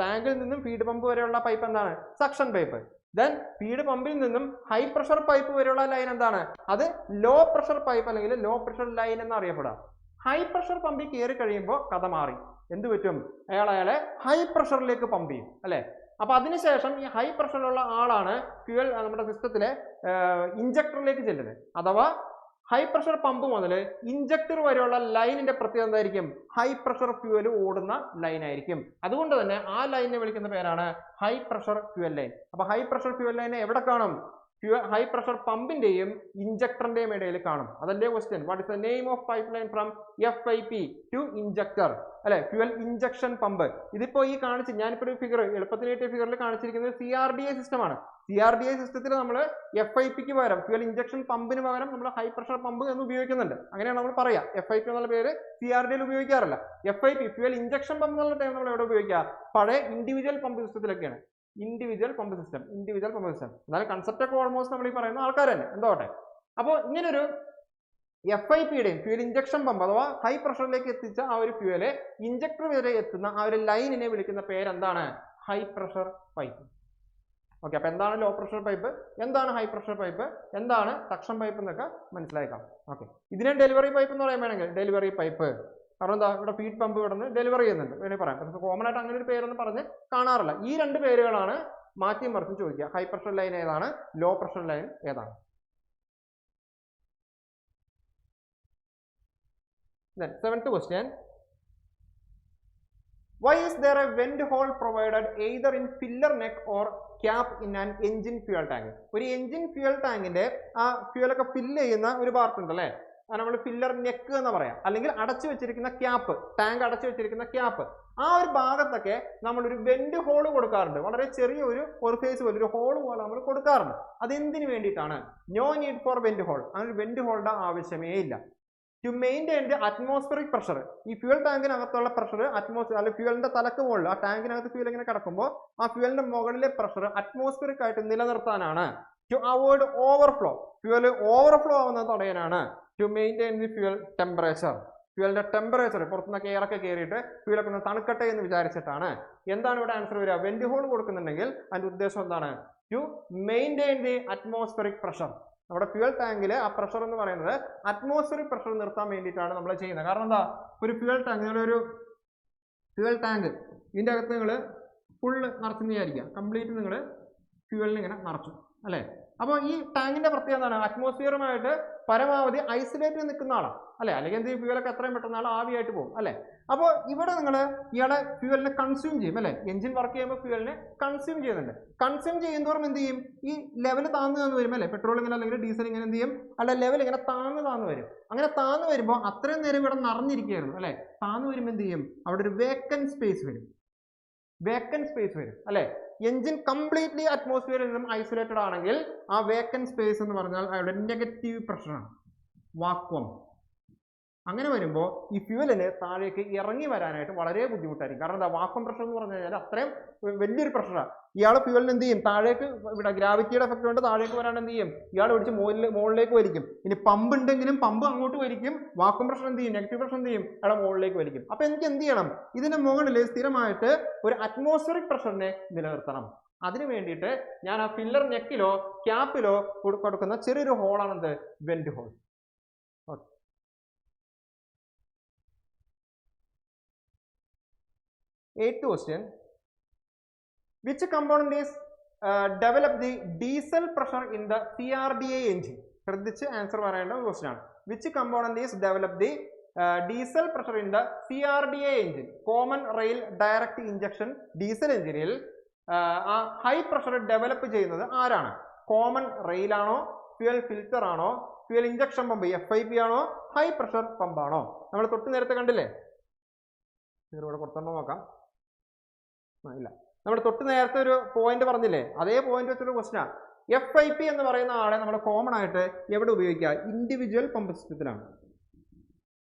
Speaker 1: ടാങ്കിൽ നിന്നും ഫീഡ് പമ്പ് വരെയുള്ള പൈപ്പ് എന്താണ്? സക്ഷൻ പൈപ്പ് ദെൻ ഫീഡ് പമ്പിൽ നിന്നും ഹൈ പ്രഷർ പൈപ്പ് വരെയുള്ള ലൈൻ എന്താണ്? അത് ലോ പ്രഷർ പൈപ്പ് അല്ലെങ്കിൽ ലോ പ്രഷർ ലൈൻ എന്ന് അറിയപ്പെടാം ഹൈ പ്രഷർ പമ്പിൽ കയറി കഴിയുമ്പോൾ കഥ മാറി. എന്ത് പറ്റും? അയാൾ അയാളെ ഹൈ പ്രഷറിലേക്ക് പമ്പ് ചെയ്യും. അല്ലേ? അപ്പൊ അതിനുശേഷം ഈ ഹൈ പ്രഷറിലുള്ള ആളാണ് ഫ്യൂവൽ നമ്മുടെ സിസ്റ്റത്തിലെ ഇഞ്ചക്ടറിലേക്ക് ചെല്ലുന്നത്. അഥവാ ഹൈ പ്രഷർ പമ്പ് മുതൽ ഇഞ്ചക്ടർ വരെയുള്ള ലൈനിന്റെ പ്രത്യേകത എന്തായിരിക്കും? ഹൈ പ്രഷർ ഫ്യൂവൽ ഓടുന്ന ലൈൻ ആയിരിക്കും. അതുകൊണ്ട് തന്നെ ആ ലൈനിനെ വിളിക്കുന്ന പേരാണ് ഹൈ പ്രഷർ ഫ്യൂവൽ ലൈൻ അപ്പൊ ഹൈ പ്രഷർ ഫ്യൂവൽ ലൈനെ എവിടെ കാണും? ഹൈ പ്രഷർ പമ്പിന്റെയും ഇഞ്ചക്ടറിന്റെയും ഇടയിൽ കാണും. അതല്ലേ question what is the name of pipe line from F I P to injector അല്ലെ? ഫ്യൂവൽ ഇഞ്ചക്ഷൻ പമ്പ് ഇതിപ്പോ ഈ കാണിച്ച് ഞാനിപ്പോ ഫിഗർ എളുപ്പത്തിന് കിട്ടിയ ഫിഗറിൽ കാണിച്ചിരിക്കുന്നത് സി ആർ ഡി എ സിസ്റ്റമാണ് സി ആർ ഡി ഐ സിസ്റ്റത്തിൽ നമ്മൾ എഫ് ഐ പിക്ക് പകരം ഫ്യൂൽ ഇഞ്ചക്ഷൻ പമ്പിന് പകരം നമ്മൾ ഹൈ പ്രഷർ പമ്പ് എന്ന് ഉപയോഗിക്കുന്നുണ്ട്. അങ്ങനെയാണ് നമ്മൾ പറയാ. എഫ് ഐ പി എന്നുള്ള പേര് സി ആർ ഡി ഉപയോഗിക്കാറില്ല. F I P fuel injection pump എന്നുള്ള ടൈം നമ്മൾ എവിടെ ഉപയോഗിക്കുക പഴയ individual pump സിസ്റ്റത്തിലൊക്കെയാണ് individual pump system individual pump system എന്നാലും കൺസെപ്റ്റ് ഒക്കെ ഓൾമോസ്റ്റ് നമ്മൾ ഈ പറയുന്ന ആൾക്കാർ തന്നെ. എന്തോട്ടെ? അപ്പോൾ ഇങ്ങനൊരു എഫ് ഐ പിയുടെയും ഫ്യൂൽ ഇഞ്ചക്ഷൻ പമ്പ് അഥവാ ഹൈ പ്രഷറിലേക്ക് എത്തിച്ച ആ ഒരു ഫ്യൂവൽ ഇഞ്ചക്ടർ വരെ എത്തുന്ന ആ ഒരു ലൈനിനെ വിളിക്കുന്ന പേരെന്താണ്? ഹൈ പ്രഷർ പൈപ്പ് ഓക്കെ അപ്പോൾ എന്താണ് ലോ പ്രഷർ പൈപ്പ് എന്താണ് ഹൈ പ്രഷർ പൈപ്പ് എന്താണ് സക്ഷൻ പൈപ്പ് എന്നൊക്കെ മനസ്സിലാക്കാം ഓക്കെ ഇതിനെ ഡെലിവറി പൈപ്പ് എന്ന് പറയാൻ വേണമെങ്കിൽ ഡെലിവറി പൈപ്പ് കാരണം എന്താ? ഇവിടെ ഫീഡ് പമ്പ് കിടന്ന് ഡെലിവറി ചെയ്യുന്നുണ്ട്. വേണമെങ്കിൽ പറയാം. പക്ഷേ കോമൺ ആയിട്ട് അങ്ങനെ ഒരു പേരൊന്നും പറഞ്ഞ് കാണാറില്ല. ഈ രണ്ട് പേരുകളാണ് മാറ്റിയും മറിച്ചും ചോദിക്കുക. ഹൈ പ്രഷർ ലൈൻ ഏതാണ്? ലോ പ്രഷർ ലൈൻ ഏതാണ്? Then seventh question. Why is there a vent hole either in filler neck or cap in and engine fuel tank ഒരു എഞ്ചിൻ ഫ്യൂൽ ടാങ്കിന്റെ ആ ഫ്യൂലൊക്കെ ഫില്ല് ചെയ്യുന്ന ഒരു പാർട്ട് ഉണ്ട് അല്ലേ അതാണ് നമ്മൾ ഫില്ലർ നെക്ക് എന്ന് പറയാം. അല്ലെങ്കിൽ അടച്ചു വെച്ചിരിക്കുന്ന ക്യാപ്പ് ടാങ്ക് അടച്ചു വെച്ചിരിക്കുന്ന ക്യാപ്പ് ആ ഒരു ഭാഗത്തൊക്കെ നമ്മളൊരു വെൻഡ് ഹോൾ കൊടുക്കാറുണ്ട്. വളരെ ചെറിയ ഒരു ഒർഫേസ് പോലെ ഒരു ഹോൾ പോലെ നമ്മൾ കൊടുക്കാറുണ്ട്. അത് എന്തിനു വേണ്ടിയിട്ടാണ്? No need for vent hole അങ്ങനെ ഒരു വെൻഡ് ഹോളിന്റെ ആവശ്യമേ ഇല്ല. To maintain the atmospheric pressure ഈ ഫ്യൂൽ ടാങ്കിനകത്തുള്ള പ്രഷർ അറ്റ്മോസ്ഫിയർ അല്ലെങ്കിൽ ഫ്യൂലിന്റെ തലക്ക് മുകളിൽ ആ ടാങ്കിനകത്ത് ഫ്യൂൽ ഇങ്ങനെ കിടക്കുമ്പോൾ ആ ഫ്യൂലിന്റെ മുകളിലെ പ്രഷർ അറ്റ്മോസ്ഫിയറിക് ആയിട്ട് നിലനിർത്താനാണ്. To avoid overflow fuel overflow ആവുന്നത് തടയാനാണ്. To maintain the fuel temperature ഫ്യൂലിന്റെ temperature പുറത്തുനിന്നൊക്കെ എയറൊക്കെ കയറിയിട്ട് ഫ്യൂലൊക്കെ ഒന്ന് തണുക്കട്ടെ എന്ന് വിചാരിച്ചിട്ടാണ്. എന്താണ് ഇവിടെ ആൻസർ വരിക? വെന്റ് ഹോൾ കൊടുക്കുന്നുണ്ടെങ്കിൽ അതിന്റെ ഉദ്ദേശം എന്താണ്? To maintain the atmospheric pressure നമ്മുടെ ഫ്യൂൽ ടാങ്കിൽ ആ പ്രഷർ എന്ന് പറയുന്നത് അറ്റ്മോസ്ഫിയറിക് പ്രഷർ നിർത്താൻ വേണ്ടിയിട്ടാണ് നമ്മൾ ചെയ്യുന്നത്. കാരണം എന്താ? ഒരു ഫ്യൂൽ ടാങ്ക് നിങ്ങളൊരു ഫ്യൂൽ ടാങ്ക് ഇതിന്റെ അകത്ത് നിങ്ങൾ ഫുള്ള് നിറച്ചെന്ന് വിചാരിക്കുക. കംപ്ലീറ്റ് നിങ്ങൾ ഫ്യൂവലിനിങ്ങനെ നിറച്ചു. അല്ലേ? അപ്പോൾ ഈ ടാങ്കിന്റെ പ്രത്യേകത എന്താണ് അറ്റ്മോസ്ഫിയറുമായിട്ട് പരമാവധി ഐസൊലേറ്റ് നിൽക്കുന്ന ആളാണ് അല്ലേ? അല്ലെങ്കിൽ എന്ത് ഫ്യൂവലൊക്കെ എത്രയും പെട്ടെന്ന് ആൾ ആവിയായിട്ട് പോകും. അല്ലേ? അപ്പോൾ ഇവിടെ നിങ്ങൾ ഇയാളെ ഫ്യൂവലിനെ കൺസ്യൂം ചെയ്യും. അല്ലേ? എഞ്ചിൻ വർക്ക് ചെയ്യുമ്പോൾ ഫ്യൂവലിനെ കൺസ്യൂം ചെയ്യുന്നുണ്ട്. കൺസ്യൂം ചെയ്യുന്നതോറും എന്ത് ചെയ്യും? ഈ ലെവൽ താന്നു താന്ന് വരും. അല്ലേ? പെട്രോൾ ഇങ്ങനെ അല്ലെങ്കിൽ ഡീസൽ ഇങ്ങനെ എന്ത് ചെയ്യും? അല്ല ലെവൽ ഇങ്ങനെ താന്നു താന്നു വരും. അങ്ങനെ താന്നു വരുമ്പോൾ അത്രയും നേരം ഇവിടെ നിറഞ്ഞിരിക്കുകയായിരുന്നു. അല്ലേ? താന്നു വരുമ്പോൾ എന്ത് ചെയ്യും? അവിടെ ഒരു വേക്കൻ സ്പേസ് വരും. വേക്കൻ സ്പേസ് വരും. അല്ലേ? എഞ്ചിൻ കംപ്ലീറ്റ്ലി അറ്റ്മോസ്ഫിയറിൽ നിന്നും ഐസൊലേറ്റഡ് ആണെങ്കിൽ ആ വേക്കൻ സ്പേസ് എന്ന് പറഞ്ഞാൽ അവിടെ നെഗറ്റീവ് പ്രഷറാണ് വാക്വം അങ്ങനെ വരുമ്പോൾ ഈ ഫ്യൂവലിന് താഴേക്ക് ഇറങ്ങി വരാനായിട്ട് വളരെ ബുദ്ധിമുട്ടായിരിക്കും. കാരണം എന്താ? വാക്വം പ്രഷർ എന്ന് പറഞ്ഞു കഴിഞ്ഞാൽ അത്രയും വലിയൊരു പ്രഷറാണ് ഇയാൾ ഫ്യൂവലിന് എന്ത് ചെയ്യും? താഴേക്ക് ഇവിടെ ഗ്രാവിറ്റിയുടെ എഫക്റ്റ് കൊണ്ട് താഴേക്ക് വരാൻ എന്ത് ചെയ്യും? ഇയാൾ പിടിച്ച് മുകളിൽ മുകളിലേക്ക് വലിക്കും. ഇനി പമ്പ് ഉണ്ടെങ്കിലും പമ്പ് അങ്ങോട്ട് വലിക്കും. വാക്വം പ്രഷർ എന്ത് ചെയ്യും? നെഗറ്റീവ് പ്രഷർ എന്ത് ചെയ്യും? അയാളെ മുകളിലേക്ക് വലിക്കും. അപ്പോൾ എനിക്ക് എന്ത് ചെയ്യണം? ഇതിന്റെ മുകളിൽ സ്ഥിരമായിട്ട് ഒരു അറ്റ്മോസ്ഫിയറിക് പ്രഷറിനെ നിലനിർത്തണം. അതിനു വേണ്ടിയിട്ട് ഞാൻ ആ ഫില്ലർ നെക്കിലോ ക്യാപ്പിലോ കൊടുക്കുന്ന ചെറിയൊരു ഹോളാണെന്ത് vent hole Eighth question. Which component is uh, develop the diesel pressure in the CRDA engine? ശ്രദ്ധിച്ച് ആൻസർ പറയേണ്ട ഒരു ക്വസ്റ്റ്യൻ ആണ്. Which component is develop the diesel pressure in the C R D A engine common rail direct injection diesel എഞ്ചിനിൽ ആ high pressure develop ചെയ്യുന്നത് ആരാണ്? Common റെയിലാണോ fuel filter ആണോ? Fuel injection pump F I P ആണോ? High pressure പമ്പാണോ നമ്മൾ തൊട്ട് നേരത്തെ കണ്ടില്ലേ? ഇവിടെ കൊടുത്തോണ്ടോ നോക്കാം. ഇല്ല നമ്മൾ തൊട്ട് നേരത്തെ ഒരു പോയിന്റ് പറഞ്ഞില്ലേ? അതേ പോയിന്റ് വെച്ചൊരു ക്വസ്റ്റനാണ് എഫ് ഐ പി എന്ന് പറയുന്ന ആളെ നമ്മൾ കോമൺ ആയിട്ട് എവിടെ ഉപയോഗിക്കുക? ഇൻഡിവിജ്വൽ പമ്പ് സിസ്റ്റത്തിലാണ്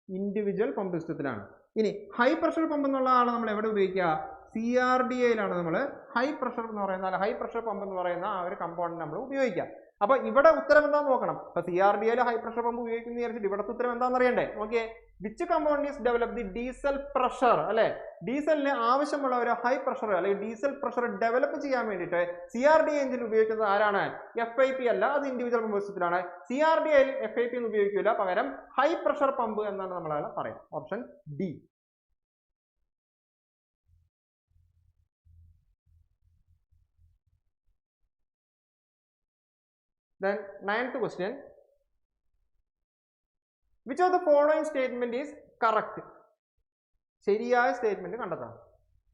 Speaker 1: ഇൻഡിവിജ്വൽ പമ്പ് സിസ്റ്റത്തിലാണ് ഇനി ഹൈ പ്രഷർ പമ്പ് എന്നുള്ള ആളെ നമ്മൾ എവിടെ ഉപയോഗിക്കുക? സി ആർ ഡി എയിലാണ് നമ്മൾ ഹൈ പ്രഷർ എന്ന് പറയുന്ന അല്ല ഹൈ പ്രഷർ പമ്പ് എന്ന് പറയുന്ന ആ ഒരു കമ്പോണന്റ് നമ്മൾ ഉപയോഗിക്കാം അപ്പോൾ ഇവിടെ ഉത്തരം എന്താന്ന് നോക്കണം. അപ്പോൾ സി ആർ ഡി എയിൽ ഹൈ പ്രഷർ പമ്പ് ഉപയോഗിക്കുന്ന വിചാരിച്ചിട്ട് ഇവിടുത്തെ ഉത്തരം എന്താണെന്ന് അറിയണ്ടേ? Okay which compound is develop the diesel pressure അല്ലേ? ഡീസലിന് ആവശ്യമുള്ള ഒരു ഹൈ പ്രഷർ അല്ലെങ്കിൽ ഡീസൽ പ്രഷർ ഡെവലപ്പ് ചെയ്യാൻ വേണ്ടിയിട്ട് സി ആർ ഡി എഞ്ചിൻ ഉപയോഗിക്കുന്നത് ആരാണ്? എഫ് ഐ പി അല്ല അത് ഇൻഡിവിജ്വൽ പമ്പ് സിസ്റ്റത്തിലാണ് സി ആർ ഡി ഐയിൽ എഫ് ഐ പി എന്ന് ഉപയോഗിക്കില്ല പകരം ഹൈ പ്രഷർ പമ്പ് എന്നാണ് നമ്മളെ പറയാം option D Then ninth question. Which of the following statement is correct? ശരിയായ സ്റ്റേറ്റ്മെന്റ് കണ്ടെത്താം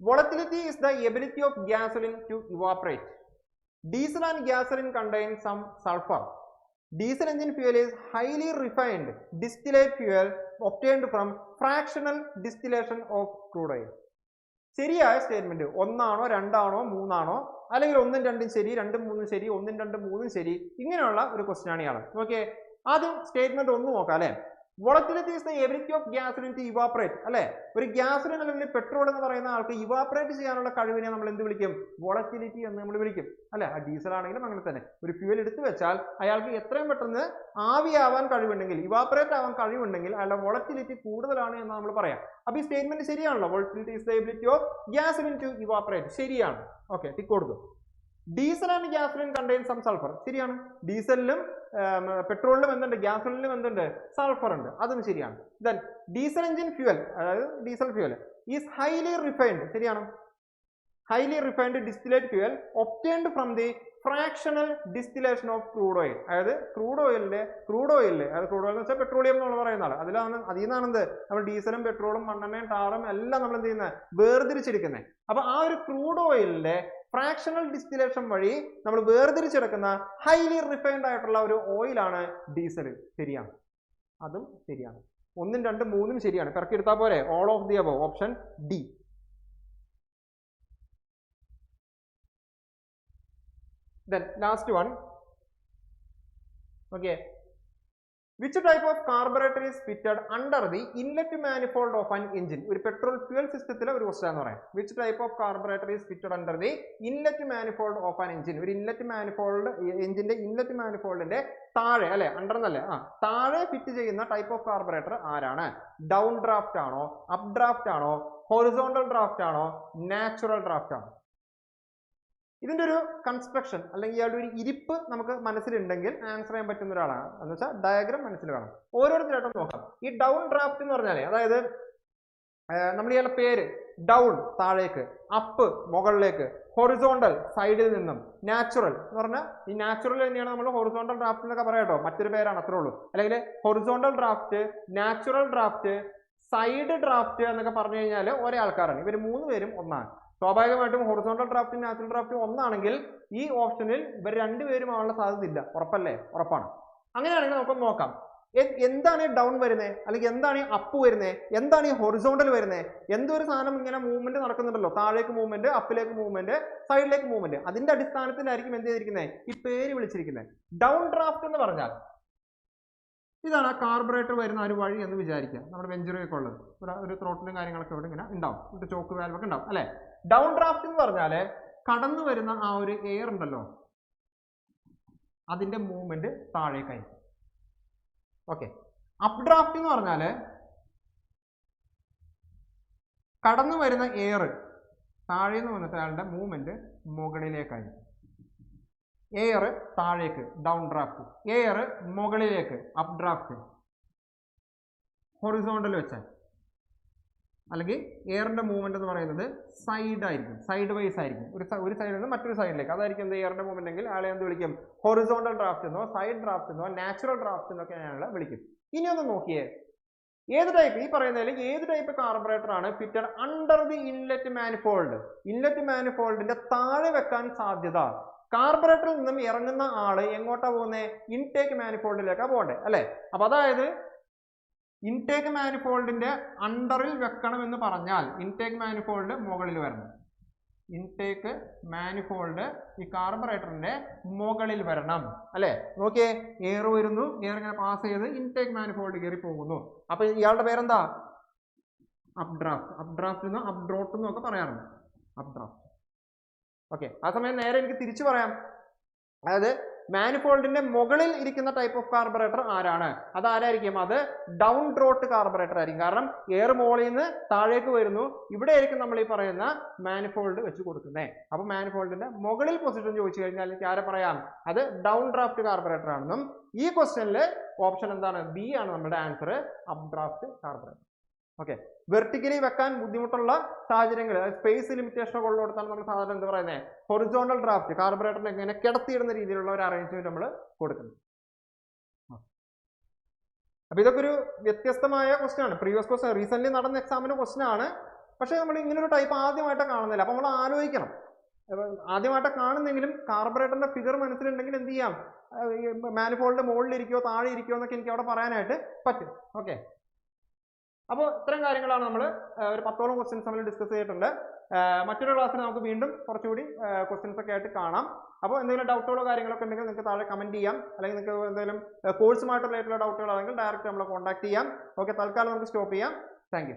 Speaker 1: volatility is the ability of gasoline to evaporate diesel and gasoline contain some sulphur diesel engine fuel is highly refined distillate fuel obtained from fractional distillation of crude oil ശരിയായ statement ഒന്നാണോ രണ്ടാണോ മൂന്നാണോ അല്ലെങ്കിൽ ഒന്നും രണ്ടും ശരി രണ്ടും മൂന്നും ശരി ഒന്നും രണ്ടും മൂന്നും ശരി ഇങ്ങനെയുള്ള ഒരു ക്വസ്റ്റ്യൻ ആണ് ഇയാൾ ഓക്കെ ആദ്യം സ്റ്റേറ്റ്മെന്റ് ഒന്ന് നോക്കാം അല്ലെ? Volatility is the ability of gasoline to evaporate അല്ലെ? ഒരു ഗ്യാസിലിൻ അല്ലെങ്കിൽ പെട്രോൾ എന്ന് പറയുന്ന ആൾക്ക് ഇവാപ്പറേറ്റ് ചെയ്യാനുള്ള കഴിവിനെ നമ്മൾ എന്ത് വിളിക്കും? വോളറ്റിലിറ്റി എന്ന് നമ്മൾ വിളിക്കും. അല്ലെ? ആ ഡീസൽ ആണെങ്കിലും അങ്ങനെ തന്നെ. ഒരു ഫ്യൂവൽ എടുത്തു വെച്ചാൽ അയാൾക്ക് എത്രയും പെട്ടെന്ന് ആവിയാവാൻ കഴിവുണ്ടെങ്കിൽ ഇവാപ്പറേറ്റ് ആവാൻ കഴിവുണ്ടെങ്കിൽ അയാളുടെ വോളറ്റിലിറ്റി കൂടുതലാണ് എന്ന് നമ്മൾ പറയാം. അപ്പൊ ഈ സ്റ്റേറ്റ്മെന്റ് ശരിയാണല്ലോ? Volatility is the ability of gasoline to evaporate ശരിയാണ്. ഓക്കെ ടിക്ക് കൊടുത്തു. Diesel and gasoline contain some sulphur ശരിയാണ്. ഡീസലിലും പെട്രോളിലും എന്തുണ്ട്? ഗ്യാസോലിനും എന്തുണ്ട്? സൾഫർ ഉണ്ട്. അതും ശരിയാണ്. ദെൻ ഡീസൽ എഞ്ചിൻ ഫ്യൂവൽ അതായത് diesel fuel is highly refined ശരിയാണ്. Highly refined distillate fuel obtained from the fractional distillation of crude oil അതായത് ക്രൂഡ് ഓയിലിന്റെ ക്രൂഡ് ഓയിലിൽ അതായത് ക്രൂഡ് ഓയിൽ എന്ന് വെച്ചാൽ പെട്രോളിയം എന്നുള്ള പറയുന്ന ആൾ അതിലാണ് അതിൽ നിന്നാണ് എന്ത്? നമ്മൾ ഡീസലും പെട്രോളും മണ്ണെണ്ണയും ടാറും എല്ലാം നമ്മൾ എന്ത് ചെയ്യുന്നത് വേർതിരിച്ചെടുക്കുന്നത് അപ്പോൾ ആ ഒരു ക്രൂഡ് ഓയിലിന്റെ ഫ്രാക്ഷണൽ ഡിസ്റ്റിലേഷൻ വഴി നമ്മൾ വേർതിരിച്ചെടുക്കുന്ന ഹൈലി റിഫൈൻഡ് ആയിട്ടുള്ള ഒരു ഓയിലാണ് ഡീസൽ ശരിയാണ്. അതും ശരിയാണ്. ഒന്നും രണ്ടും മൂന്നും ശരിയാണ്. പെറക്കിയെടുത്താൽ പോരെ? All of the above option D then last one okay. Which type of carburettor is fitted under the inlet manifold of an engine ഒരു പെട്രോൾ ഫ്യൂൽ സിസ്റ്റത്തിലെ ഒരു ക്വസ്റ്റൻ എന്ന് പറയാം. Which type of carburettor is fitted under the inlet manifold of an engine ഒരു inlet manifold എഞ്ചിന്റെ inlet മാനിഫോൾഡിന്റെ താഴെ അല്ലെ? അണ്ടർ എന്നല്ലേ ആ താഴെ ഫിറ്റ് ചെയ്യുന്ന ടൈപ്പ് ഓഫ് കാർബറേറ്റർ ആരാണ്? ഡൗൺ ഡ്രാഫ്റ്റ് ആണോ? അപ് ഡ്രാഫ്റ്റ് ആണോ? ഹൊറിസോണ്ടൽ ഡ്രാഫ്റ്റ് ആണോ? നാച്ചുറൽ ഡ്രാഫ്റ്റ് ആണോ? ഇതിന്റെ ഒരു കൺസ്ട്രക്ഷൻ അല്ലെങ്കിൽ ഇയാളുടെ ഒരു ഇരിപ്പ് നമുക്ക് മനസ്സിലുണ്ടെങ്കിൽ ആൻസർ ചെയ്യാൻ പറ്റുന്ന ഒരാളാണ്. എന്ന് വെച്ചാൽ ഡയഗ്രാം മനസ്സിൽ കാണാം. ഓരോരുത്തരായിട്ടും നോക്കാം. ഈ ഡൗൺ ഡ്രാഫ്റ്റ് എന്ന് പറഞ്ഞാൽ അതായത് നമ്മൾ ഇയാളുടെ പേര് ഡൗൺ താഴേക്ക് അപ്പ് മുകളിലേക്ക് ഹൊറിസോണ്ടൽ സൈഡിൽ നിന്നും നാച്ചുറൽ എന്ന് പറഞ്ഞാൽ ഈ നാച്ചുറൽ തന്നെയാണ് നമ്മൾ ഹൊറിസോണ്ടൽ ഡ്രാഫ്റ്റ് എന്നൊക്കെ പറയാട്ടോ മറ്റൊരു പേരാണ് അത്രേ ഉള്ളൂ. അല്ലെങ്കിൽ horizontal draft natural draft side draft എന്നൊക്കെ പറഞ്ഞു കഴിഞ്ഞാൽ ഒരേ ആൾക്കാരാണ്. ഇവർ മൂന്ന് പേരും ഒന്നാണ്. സ്വാഭാവികമായിട്ടും ഹൊറിസോണ്ടൽ ഡ്രാഫ്റ്റും നാച്ചുറൽ ഡ്രാഫ്റ്റും ഒന്നാണെങ്കിൽ ഈ ഓപ്ഷനിൽ ഇവർ രണ്ടുപേരും ആവാനുള്ള സാധ്യത ഇല്ല. ഉറപ്പല്ലേ? ഉറപ്പാണ്. അങ്ങനെയാണെങ്കിൽ നമുക്ക് നോക്കാം. എന്താണ് ഡൗൺ വരുന്നത് അല്ലെങ്കിൽ എന്താണ് ഈ അപ്പ് വരുന്നത് എന്താണ് ഈ ഹൊറിസോണ്ടൽ വരുന്നത് എന്തൊരു സാധനം ഇങ്ങനെ മൂവ്മെന്റ് നടക്കുന്നുണ്ടല്ലോ? താഴേക്ക് മൂവ്മെന്റ് അപ്പിലേക്ക് മൂവ്മെന്റ് സൈഡിലേക്ക് മൂവ്മെന്റ് അതിന്റെ അടിസ്ഥാനത്തിലായിരിക്കും എന്ത് ചെയ്തിരിക്കുന്നത് ഈ പേര് വിളിച്ചിരിക്കുന്നത് ഡൗൺ ഡ്രാഫ്റ്റ് എന്ന് പറഞ്ഞാൽ ഇതാണ് ആ കാർബറേറ്റർ വരുന്ന ഒരു വഴി എന്ന് വിചാരിക്കുക. നമ്മുടെ വെഞ്ചുറിയൊക്കെ ഉള്ളത്. ഒരു ഒരു ത്രോട്ടിലും കാര്യങ്ങളൊക്കെ ഇവിടെ ഇങ്ങനെ ഉണ്ടാവും. ഒരു ചോക്ക് വാൽവൊക്കെ ഉണ്ടാവും. അല്ലെ? ഡൗൺ ഡ്രാഫ്റ്റ് എന്ന് പറഞ്ഞാൽ കടന്നു വരുന്ന ആ ഒരു എയർ ഉണ്ടല്ലോ. അതിന്റെ മൂവ്മെന്റ് താഴേക്കായിരിക്കും. ഓക്കെ അപ് ഡ്രാഫ്റ്റ് എന്ന് പറഞ്ഞാൽ കടന്നു വരുന്ന എയർ താഴേന്ന് വന്നിട്ട് അയാളുടെ മൂവ്മെന്റ് മുകളിലേക്കായിരിക്കും. എയർ താഴേക്ക് ഡൗൺ ഡ്രാഫ്റ്റ് എയർ മുകളിലേക്ക് അപ് ഡ്രാഫ്റ്റ് ഹൊറിസോണ്ടൽ വെച്ചാൽ. അല്ലെങ്കിൽ എയറിന്റെ മൂവ്മെന്റ് എന്ന് പറയുന്നത് സൈഡ് ആയിരിക്കും സൈഡ് വൈസ് ആയിരിക്കും. ഒരു ഒരു സൈഡിൽ നിന്ന് മറ്റൊരു സൈഡിലേക്ക് അതായിരിക്കും എന്ത് എയറിന്റെ മൂവ്മെന്റ് എങ്കിൽ ആളെ എന്ത് വിളിക്കും? ഹൊറിസോണ്ടൽ ഡ്രാഫ്റ്റ് എന്നോ സൈഡ് ഡ്രാഫ്റ്റ് എന്നോ നാച്ചുറൽ ഡ്രാഫ്റ്റ് എന്നൊക്കെ ഞാനുള്ള വിളിക്കും. ഇനി ഒന്ന് നോക്കിയേ. ഏത് ടൈപ്പ് ഈ പറയുന്നതിൽ ഏത് ടൈപ്പ് കാർബറേറ്റർ ആണ് fitted under the inlet manifold inlet മാനിഫോൾഡിന്റെ താഴെ വെക്കാൻ സാധ്യത. കാർബറേറ്ററിൽ നിന്നും ഇറങ്ങുന്ന ആൾ എങ്ങോട്ടാ പോകുന്നത് ഇൻടേക്ക് മാനിഫോൾഡിലേക്കാണ് പോകണ്ടേ അല്ലെ? അപ്പൊ അതായത് ഇൻടേക്ക് മാനിഫോൾഡിന്റെ അണ്ടറിൽ വെക്കണം എന്ന് പറഞ്ഞാൽ ഇൻടേക്ക് മാനിഫോൾഡ് മുകളിൽ വരണം. ഇൻടേക്ക് മാനിഫോൾഡ് ഈ കാർബറേറ്ററിന്റെ മുകളിൽ വരണം. അല്ലെ? നോക്കിയേ എയർ വരുന്നു. എയർ ഇങ്ങനെ പാസ് ചെയ്ത് ഇൻടേക്ക് മാനിഫോൾഡ് കയറി പോകുന്നു. അപ്പൊ ഇയാളുടെ പേരെന്താ? അപ്ഡ്രാഫ്റ്റ് അപ്ഡ്രാഫ്റ്റ് എന്നോ അപ്ഡ്രോട്ട് എന്നൊക്കെ പറയാറുണ്ട്. അപ്ഡ്രാഫ്റ്റ് ഓക്കെ ആ സമയം നേരെ എനിക്ക് തിരിച്ചു പറയാം. അതായത് മാനിഫോൾഡിന്റെ മുകളിൽ ഇരിക്കുന്ന ടൈപ്പ് ഓഫ് കാർബറേറ്റർ ആരാണ്? അത് ആരായിരിക്കും അത് ഡൗൺ ഡ്രോട്ട് കാർബറേറ്റർ ആയിരിക്കും. കാരണം എയർ മോളിൽ നിന്ന് താഴേക്ക് വരുന്നു. ഇവിടെ ആയിരിക്കും നമ്മൾ ഈ പറയുന്ന മാനിഫോൾഡ് വെച്ച് കൊടുക്കുന്നത് അപ്പൊ മാനിഫോൾഡിന്റെ മുകളിൽ പൊസിഷൻ ചോദിച്ചു കഴിഞ്ഞാൽ എനിക്ക് ആരെ പറയാം? അത് ഡൗൺ ഡ്രാഫ്റ്റ് കാർബറേറ്റർ ആണെന്നും ഈ ക്വസ്റ്റ്യനിൽ ഓപ്ഷൻ എന്താണ്? ബി ആണ് നമ്മുടെ answer up draft carburettor okay vertically വെക്കാൻ ബുദ്ധിമുട്ടുള്ള സാഹചര്യങ്ങൾ സ്പേസ് ലിമിറ്റേഷൻ ഒക്കെ ഉള്ളിടത്താണ് നമ്മൾ സാധാരണ എന്ത് പറയുന്നത് ഹൊറിസോണ്ടൽ ഡ്രാഫ്റ്റ് കാർബറേറ്ററിനെ ഇങ്ങനെ കിടത്തിയിടുന്ന രീതിയിലുള്ള ഒരു അറേഞ്ച്മെന്റ് നമ്മൾ കൊടുക്കുന്നത്. അപ്പൊ ഇതൊക്കെ ഒരു വ്യത്യസ്തമായ ക്വസ്റ്റ്യൻ ആണ്. പ്രീവിയസ് ക്വസ്റ്റ്യൻ റീസെന്റ് നടന്ന എക്സാമിന് ക്വസ്റ്റ്യൻ ആണ്. പക്ഷെ നമ്മൾ ഇങ്ങനൊരു ടൈപ്പ് ആദ്യമായിട്ട് കാണുന്നില്ല. അപ്പൊ നമ്മൾ ആലോചിക്കണം. ആദ്യമായിട്ട് കാണുന്നെങ്കിലും കാർബറേറ്ററിന്റെ ഫിഗർ മനസ്സിലുണ്ടെങ്കിൽ എന്ത് ചെയ്യാം? മാനിഫോൾഡ് മുകളിലിരിക്കോ താഴെ ഇരിക്കോ എന്നൊക്കെ എനിക്ക് അവിടെ പറയാനായിട്ട് പറ്റും. ഓക്കെ അപ്പോൾ ഇത്രയും കാര്യങ്ങളാണ് നമ്മൾ ഒരു പത്തോളം ക്വസ്റ്റ്യൻസ് നമ്മൾ ഡിസ്കസ് ചെയ്തിട്ടുണ്ട്. മറ്റൊരു ക്ലാസ്സിൽ നമുക്ക് വീണ്ടും കുറച്ചുകൂടി ക്വസ്റ്റ്യൻസ് ഒക്കെ ആയിട്ട് കാണാം. അപ്പോൾ എന്തെങ്കിലും ഡൗട്ടുകളോ കാര്യങ്ങളൊക്കെ ഉണ്ടെങ്കിൽ നിങ്ങൾക്ക് താഴെ കമന്റ് ചെയ്യാം. അല്ലെങ്കിൽ നിങ്ങൾക്ക് എന്തെങ്കിലും കോഴ്സുമായിട്ട് റിലേറ്റഡ് ഡൗട്ടുകളാണെങ്കിൽ ഡയറക്റ്റ് നമ്മളെ കോൺടാക്ട് ചെയ്യാം. ഓക്കെ തൽക്കാലം നമുക്ക് സ്റ്റോപ്പ് ചെയ്യാം. താങ്ക്